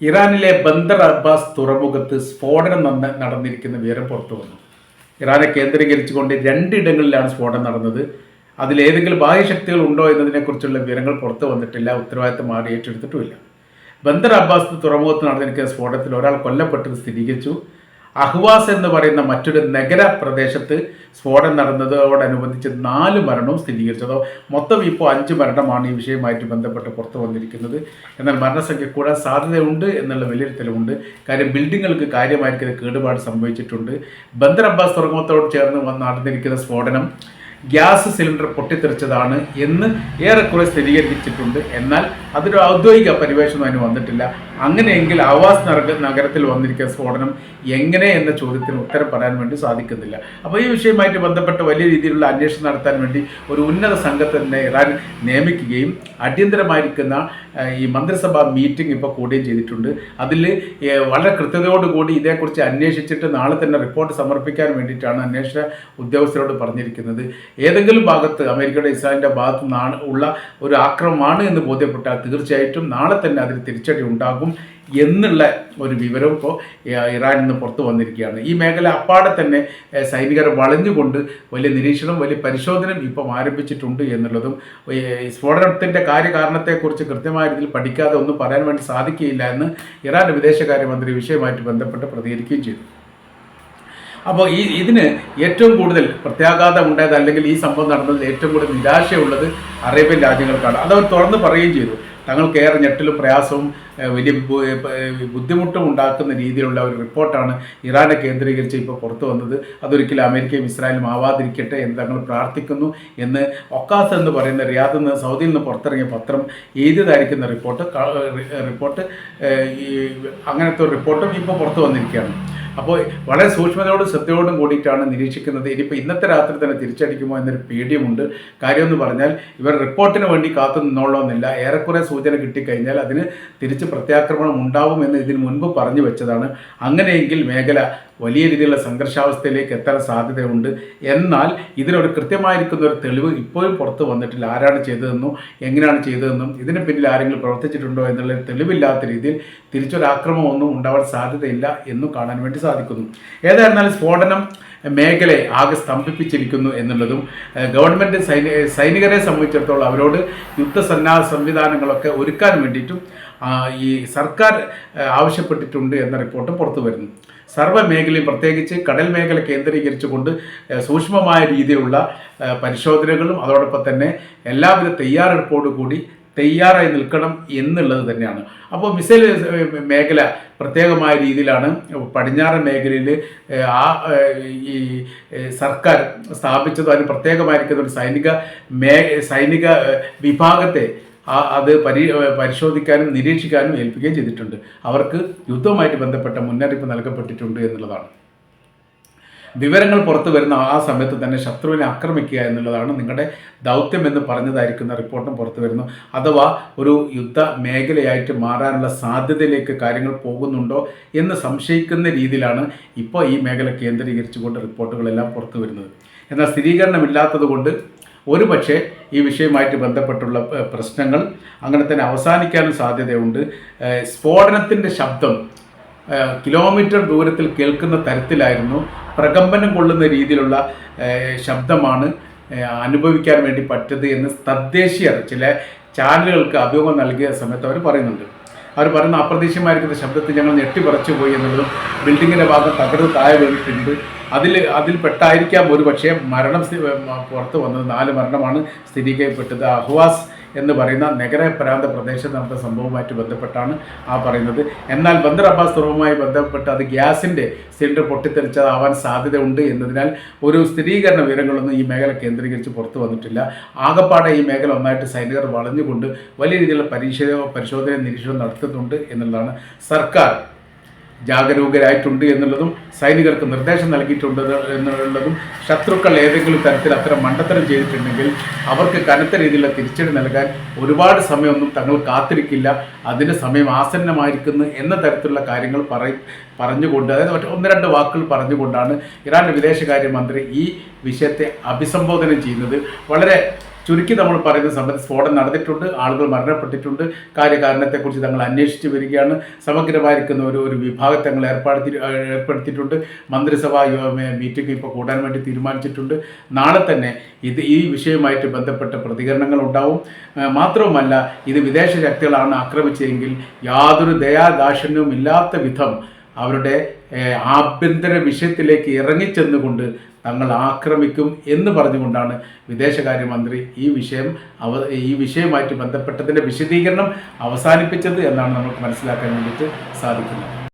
ഇറാനിലെ ബന്ദർ അബ്ബാസ് തുറമുഖത്ത് സ്ഫോടനം നടന്ന നടന്നിരിക്കുന്ന വിവരം പുറത്തു വന്നു. ഇറാനെ കേന്ദ്രീകരിച്ചുകൊണ്ട് രണ്ടിടങ്ങളിലാണ് സ്ഫോടനം നടന്നത്. അതിലേതെങ്കിലും ബാഹ്യശക്തികൾ ഉണ്ടോ എന്നതിനെക്കുറിച്ചുള്ള വിവരങ്ങൾ പുറത്തു വന്നിട്ടില്ല. ഉത്തരവാദിത്തം മാറി ഏറ്റെടുത്തിട്ടുമില്ല. ബന്ദർ അബ്ബാസ് തുറമുഖത്ത് നടന്നിരിക്കുന്ന സ്ഫോടനത്തിൽ ഒരാൾ കൊല്ലപ്പെട്ടത് സ്ഥിരീകരിച്ചു. അഹ്വാസ് എന്ന് പറയുന്ന മറ്റൊരു നഗര പ്രദേശത്ത് സ്ഫോടനം നടന്നതോടനുബന്ധിച്ച് നാല് മരണവും സ്ഥിരീകരിച്ചതോ മൊത്തം ഇപ്പോൾ അഞ്ച് മരണമാണ് ഈ വിഷയവുമായിട്ട് ബന്ധപ്പെട്ട് പുറത്തു വന്നിരിക്കുന്നത്. എന്നാൽ മരണസംഖ്യ കൂടാൻ സാധ്യതയുണ്ട് എന്നുള്ള വിലയിരുത്തലുമുണ്ട്. കാര്യം ബിൽഡിങ്ങുകൾക്ക് കാര്യമായിരിക്കുന്ന കേടുപാട് സംഭവിച്ചിട്ടുണ്ട്. ബന്ദർ അബ്ബാസ് തുറമുഖത്തോട് ചേർന്ന് നടന്നിരിക്കുന്ന സ്ഫോടനം ഗ്യാസ് സിലിണ്ടർ പൊട്ടിത്തെറിച്ചതാണ് എന്ന് ഏറെക്കുറെ സ്ഥിരീകരിച്ചിട്ടുണ്ട്. എന്നാൽ അതൊരു ഔദ്യോഗിക പരിവേഷണം അതിന് വന്നിട്ടില്ല. അങ്ങനെയെങ്കിൽ ആവാസ് നഗ നഗരത്തിൽ വന്നിരിക്കുന്ന സ്ഫോടനം എങ്ങനെ എന്ന ചോദ്യത്തിന് ഉത്തരം പറയാൻ വേണ്ടി സാധിക്കുന്നില്ല. അപ്പോൾ ഈ വിഷയവുമായിട്ട് ബന്ധപ്പെട്ട് വലിയ രീതിയിലുള്ള അന്വേഷണം നടത്താൻ വേണ്ടി ഒരു ഉന്നത സംഘത്തെ തന്നെ ഇറാൻ നിയമിക്കുകയും അടിയന്തരമായിരിക്കുന്ന ഈ മന്ത്രിസഭാ മീറ്റിംഗ് ഇപ്പോൾ കൂടുകയും ചെയ്തിട്ടുണ്ട്. അതിൽ വളരെ കൃത്യതയോടുകൂടി ഇതേക്കുറിച്ച് അന്വേഷിച്ചിട്ട് നാളെ തന്നെ റിപ്പോർട്ട് സമർപ്പിക്കാൻ വേണ്ടിയിട്ടാണ് അന്വേഷണ ഉദ്യോഗസ്ഥരോട് പറഞ്ഞിരിക്കുന്നത്. ഏതെങ്കിലും ഭാഗത്ത് അമേരിക്കയുടെ ഇസ്രായേലിന്റെ ഭാഗത്ത് നിന്നാണ് ഉള്ള ഒരു ആക്രമമാണ് എന്ന് ബോധ്യപ്പെട്ടാൽ തീർച്ചയായിട്ടും നാളെ തന്നെ അതിന് തിരിച്ചടി ഉണ്ടാകും എന്നുള്ള ഒരു വിവരം ഇപ്പോൾ ഇറാനിൽ നിന്ന് പുറത്തു വന്നിരിക്കുകയാണ്. ഈ മേഖല അപ്പാടെ തന്നെ സൈനികരെ വളഞ്ഞുകൊണ്ട് വലിയ നിരീക്ഷണം വലിയ പരിശോധനയും ഇപ്പം ആരംഭിച്ചിട്ടുണ്ട് എന്നുള്ളതും സ്ഫോടനത്തിന്റെ കാര്യകാരണത്തെക്കുറിച്ച് കൃത്യമായ രീതിയിൽ പഠിക്കാതെ ഒന്നും പറയാൻ വേണ്ടി സാധിക്കുകയില്ല എന്ന് ഇറാന്റെ വിദേശകാര്യമന്ത്രി വിഷയമായിട്ട് ബന്ധപ്പെട്ട് പ്രതികരിക്കുകയും ചെയ്തു. അപ്പോൾ ഈ ഇതിന് ഏറ്റവും കൂടുതൽ പ്രത്യാഘാതം ഉണ്ടായത് അല്ലെങ്കിൽ ഈ സംഭവം നടന്നതിൽ ഏറ്റവും കൂടുതൽ നിരാശയുള്ളത് അറേബ്യൻ രാജ്യങ്ങൾക്കാണ്. അതവർ തുറന്ന് പറയുകയും ചെയ്തു. തങ്ങൾക്ക് ഏറെ ഞെട്ടലും പ്രയാസവും വലിയ ബുദ്ധിമുട്ടും ഉണ്ടാക്കുന്ന രീതിയിലുള്ള ഒരു റിപ്പോർട്ടാണ് ഇറാനെ കേന്ദ്രീകരിച്ച് ഇപ്പോൾ പുറത്തു വന്നത്. അതൊരിക്കലും അമേരിക്കയും ഇസ്രായേലും ആവാതിരിക്കട്ടെ എന്ന് തങ്ങൾ പ്രാർത്ഥിക്കുന്നു എന്ന് ഒക്കാസ് എന്ന് പറയുന്ന റിയാദിൽ നിന്ന് സൗദിയിൽ നിന്ന് പുറത്തിറങ്ങിയ പത്രം എഴുതിയതായിരിക്കുന്ന റിപ്പോർട്ട് റിപ്പോർട്ട് അങ്ങനത്തെ ഒരു റിപ്പോർട്ടും ഇപ്പോൾ പുറത്തു വന്നിരിക്കുകയാണ്. അപ്പോൾ വളരെ സൂക്ഷ്മതയോടും ശ്രദ്ധയോടും കൂടിയിട്ടാണ് നിരീക്ഷിക്കുന്നത്. ഇനിയിപ്പോൾ ഇന്നത്തെ രാത്രി തന്നെ തിരിച്ചടിക്കുമോ എന്നൊരു പേടിയുമുണ്ട്. കാര്യമെന്ന് പറഞ്ഞാൽ ഇവർ റിപ്പോർട്ടിന് വേണ്ടി കാത്തു നിന്നോളണമെന്നില്ല. ഏറെക്കുറെ സൂചന കിട്ടിക്കഴിഞ്ഞാൽ അതിന് തിരിച്ച് പ്രത്യാക്രമണം ഉണ്ടാവും എന്ന് ഇതിന് മുൻപ് പറഞ്ഞു വെച്ചതാണ്. അങ്ങനെയെങ്കിൽ മേഖല വലിയ രീതിയിലുള്ള സംഘർഷാവസ്ഥയിലേക്ക് എത്താൻ സാധ്യതയുണ്ട്. എന്നാൽ ഇതിനൊരു കൃത്യമായിരിക്കുന്ന ഒരു തെളിവ് ഇപ്പോഴും പുറത്ത് വന്നിട്ടില്ല. ആരാണ് ചെയ്തതെന്നും എങ്ങനെയാണ് ചെയ്തതെന്നും ഇതിന് പിന്നിൽ ആരെങ്കിലും പ്രവർത്തിച്ചിട്ടുണ്ടോ എന്നുള്ള തെളിവില്ലാത്ത രീതിയിൽ തിരിച്ചൊരാക്രമമൊന്നും ഉണ്ടാവാൻ സാധ്യതയില്ല എന്നും കാണാൻ വേണ്ടി സാധിക്കുന്നു. ഏതായിരുന്നാലും സ്ഫോടനം മേഖലയെ ആകെ സ്തംഭിപ്പിച്ചിരിക്കുന്നു എന്നുള്ളതും ഗവൺമെന്റ് സൈനി സൈനികരെ സംബന്ധിച്ചിടത്തോളം അവരോട് യുദ്ധസന്നാഹ സംവിധാനങ്ങളൊക്കെ ഒരുക്കാൻ വേണ്ടിയിട്ടും ഈ സർക്കാർ ആവശ്യപ്പെട്ടിട്ടുണ്ട് എന്ന റിപ്പോർട്ട് പുറത്തു വരുന്നു. സർവ മേഖലയും പ്രത്യേകിച്ച് കടൽ മേഖല കേന്ദ്രീകരിച്ചുകൊണ്ട് സൂക്ഷ്മമായ രീതിയിലുള്ള പരിശോധനകളും അതോടൊപ്പം തന്നെ എല്ലാവിധ തയ്യാറെടുപ്പോടുകൂടി തയ്യാറായി നിൽക്കണം എന്നുള്ളത് തന്നെയാണ്. അപ്പോൾ മിസൈൽ മേഖല പ്രത്യേകമായ രീതിയിലാണ് പടിഞ്ഞാറൻ മേഖലയിൽ ആ ഈ സർക്കാർ സ്ഥാപിച്ചത് അതിന് പ്രത്യേകമായിരിക്കുന്ന ഒരു സൈനിക മേ സൈനിക വിഭാഗത്തെ അത് പരി പരിശോധിക്കാനും നിരീക്ഷിക്കാനും ഏൽപ്പിക്കുകയും ചെയ്തിട്ടുണ്ട്. അവർക്ക് യുദ്ധവുമായിട്ട് ബന്ധപ്പെട്ട മുന്നറിയിപ്പ് നൽകപ്പെട്ടിട്ടുണ്ട് എന്നുള്ളതാണ്. വിവരങ്ങൾ പുറത്തു വരുന്ന ആ സമയത്ത് തന്നെ ശത്രുവിനെ ആക്രമിക്കുക എന്നുള്ളതാണ് നിങ്ങളുടെ ദൗത്യം എന്ന് പറഞ്ഞതായിരിക്കുന്ന റിപ്പോർട്ടും പുറത്തു വരുന്നു. അഥവാ ഒരു യുദ്ധ മേഖലയായിട്ട് മാറാനുള്ള സാധ്യതയിലേക്ക് കാര്യങ്ങൾ പോകുന്നുണ്ടോ എന്ന് സംശയിക്കുന്ന രീതിയിലാണ് ഇപ്പോൾ ഈ മേഖല കേന്ദ്രീകരിച്ചുകൊണ്ട് റിപ്പോർട്ടുകളെല്ലാം പുറത്തു വരുന്നത്. എന്നാൽ സ്ഥിരീകരണമില്ലാത്തതുകൊണ്ട് ഒരു പക്ഷേ ഈ വിഷയവുമായിട്ട് ബന്ധപ്പെട്ടുള്ള പ്രശ്നങ്ങൾ അങ്ങനെ തന്നെ അവസാനിക്കാനും സാധ്യതയുണ്ട്. സ്ഫോടനത്തിന്റെ ശബ്ദം കിലോമീറ്റർ ദൂരത്തിൽ കേൾക്കുന്ന തരത്തിലായിരുന്നു പ്രകമ്പനം കൊള്ളുന്ന രീതിയിലുള്ള ശബ്ദമാണ് അനുഭവിക്കാൻ വേണ്ടി പറ്റത് എന്ന് തദ്ദേശീയർ ചില ചാനലുകൾക്ക് അഭിമുഖം നൽകിയ സമയത്ത് അവർ പറയുന്നുണ്ട്. അവർ പറയുന്ന അപ്രതീക്ഷിതമായിരിക്കുന്ന ശബ്ദത്തിൽ ഞങ്ങൾ ഞെട്ടിപ്പറച്ചു പോയി എന്നുള്ളതും ബിൽഡിങ്ങിന്റെ ഭാഗം തകർന്ന് താഴെ വീണിട്ടുണ്ട്. അതിൽ അതിൽ പെട്ടായിരിക്കാം ഒരു പക്ഷേ മരണം പുറത്ത് വന്നത്. നാല് മരണമാണ് സ്ഥിരീകരിക്കപ്പെട്ടത്. അഹ്വാസ് എന്ന് പറയുന്ന നഗരപരാന്ത പ്രദേശത്ത് നടന്ന സംഭവവുമായിട്ട് ബന്ധപ്പെട്ടാണ് ആ പറയുന്നത്. എന്നാൽ ബന്ദർ അബ്ബാസ് തുറവുമായി ബന്ധപ്പെട്ട് അത് ഗ്യാസിന്റെ സിലിണ്ടർ പൊട്ടിത്തെറിച്ചതാവാൻ സാധ്യതയുണ്ട് എന്നതിനാൽ ഒരു സ്ഥിരീകരണ വിവരങ്ങളൊന്നും ഈ മേഖല കേന്ദ്രീകരിച്ച് പുറത്തു വന്നിട്ടില്ല. ആകപ്പാടെ ഈ മേഖല ഒന്നായിട്ട് സൈനികർ വളഞ്ഞുകൊണ്ട് വലിയ രീതിയിലുള്ള പരീക്ഷ പരിശോധന നിരീക്ഷണം നടത്തുന്നുണ്ട് എന്നുള്ളതാണ്. സർക്കാർ ജാഗരൂകരായിട്ടുണ്ട് എന്നുള്ളതും സൈനികർക്ക് നിർദ്ദേശം നൽകിയിട്ടുണ്ട് എന്നുള്ളതും ശത്രുക്കൾ ഏതെങ്കിലും തരത്തിൽ അത്തരം മണ്ടത്തരം ചെയ്തിട്ടുണ്ടെങ്കിൽ അവർക്ക് കനത്ത രീതിയിലുള്ള തിരിച്ചടി നൽകാൻ ഒരുപാട് സമയമൊന്നും തങ്ങൾ കാത്തിരിക്കില്ല. അതിന് സമയം ആസന്നമായിരിക്കുന്നു എന്ന തരത്തിലുള്ള കാര്യങ്ങൾ പറയും പറഞ്ഞുകൊണ്ട് അതായത് ഒന്ന് രണ്ട് വാക്കുകൾ പറഞ്ഞുകൊണ്ടാണ് ഇറാന്റെ വിദേശകാര്യമന്ത്രി ഈ വിഷയത്തെ അഭിസംബോധന ചെയ്യുന്നത്. വളരെ ചുരുക്കി നമ്മൾ പറയുന്ന സമയത്ത് സ്ഫോടനം നടന്നിട്ടുണ്ട് ആളുകൾ മരണപ്പെട്ടിട്ടുണ്ട്. കാര്യകാരണത്തെക്കുറിച്ച് തങ്ങൾ അന്വേഷിച്ച് വരികയാണ്. സമഗ്രമായിരിക്കുന്ന ഒരു ഒരു വിഭാഗത്തെ തങ്ങൾ ഏർപ്പെടുത്തി ഏർപ്പെടുത്തിയിട്ടുണ്ട്. മന്ത്രിസഭാ മീറ്റിംഗ് ഇപ്പോൾ കൂടാൻ വേണ്ടി തീരുമാനിച്ചിട്ടുണ്ട്. നാളെ തന്നെ ഇത് ഈ വിഷയവുമായിട്ട് ബന്ധപ്പെട്ട പ്രതികരണങ്ങൾ ഉണ്ടാവും. മാത്രവുമല്ല ഇത് വിദേശ ശക്തികളാണ് ആക്രമിച്ചതെങ്കിൽ യാതൊരു ദയാദാക്ഷിണ്യവും ഇല്ലാത്ത വിധം അവരുടെ ആഭ്യന്തര വിഷയത്തിലേക്ക് ഇറങ്ങിച്ചെന്നുകൊണ്ട് തങ്ങൾ ആക്രമിക്കും എന്ന് പറഞ്ഞുകൊണ്ടാണ് വിദേശകാര്യമന്ത്രി ഈ വിഷയം അവ ഈ വിഷയവുമായിട്ട് ബന്ധപ്പെട്ടതിന്റെ വിശദീകരണം അവസാനിപ്പിച്ചത് എന്നാണ് നമുക്ക് മനസ്സിലാക്കാൻ വേണ്ടിയിട്ട് സാധിക്കുന്നത്.